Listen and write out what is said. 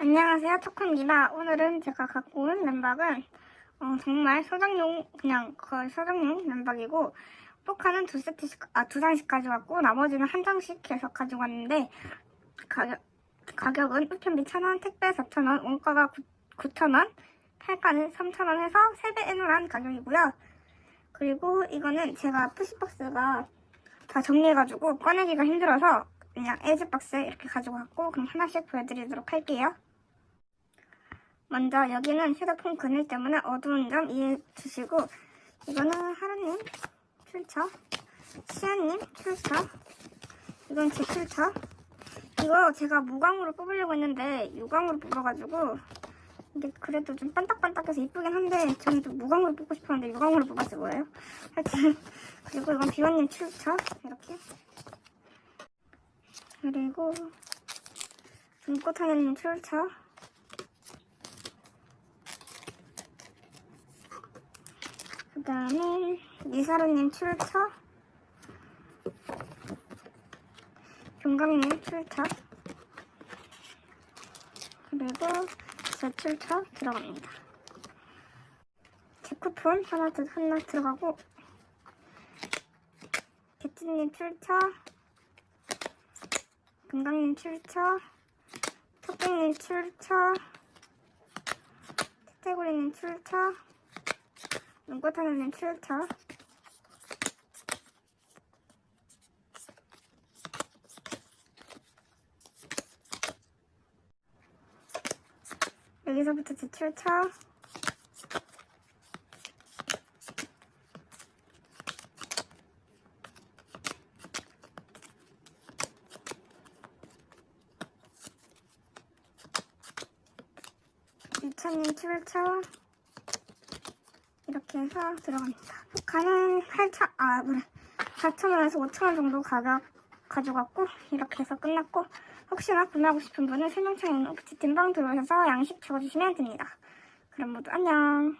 안녕하세요, 초코입니다. 오늘은 제가 갖고 온 면박은 어, 정말 소장용, 그냥 거의 소장용 면박이고 포카는 두 세트씩, 아, 두 장씩 가져왔고 나머지는 한 장씩 해서 가지고 왔는데 가격, 가격은 우편비 1,000원, 택배 4,000원, 원가가 9, 9,000원, 팔가는 3,000원 해서 3배 애널한 가격이고요. 그리고 이거는 제가 푸시박스가 다 정리해가지고 꺼내기가 힘들어서 그냥 에즈박스에 이렇게 가지고 왔고 그럼 하나씩 보여드리도록 할게요. 먼저 여기는 휴대폰 그늘 때문에 어두운 점 이해해 주시고 이거는 하루님 출처 시아님 출처 이건 제 출처. 이거 제가 무광으로 뽑으려고 했는데 유광으로 뽑아가지고 이게 그래도 좀 반딱반딱해서 이쁘긴 한데 저는 좀 무광으로 뽑고 싶었는데 유광으로 뽑아서 뭐예요? 하여튼 그리고 이건 비원님 출처. 이렇게. 그리고 눈꽃 하나님 출처 다음에 미사루님 출처 경강님 출처 그리고 제 출처 들어갑니다. 제 쿠폰 하나, 들- 하나 들어가고 개찌님 출처 금강님 출처 토끼님 출처 태태구리님 출처 눈꽃하늘님 출처 여기서부터 제 출처 이천님 출처 이렇게 해서 들어갑니다. 가는 8천, 아, 뭐래. 4,000원에서 5,000원 정도 가격 가져갔고, 이렇게 해서 끝났고, 혹시나 구매하고 싶은 분은 설명창에 있는 오프치 팀방 들어오셔서 양식 적어주시면 됩니다. 그럼 모두 안녕.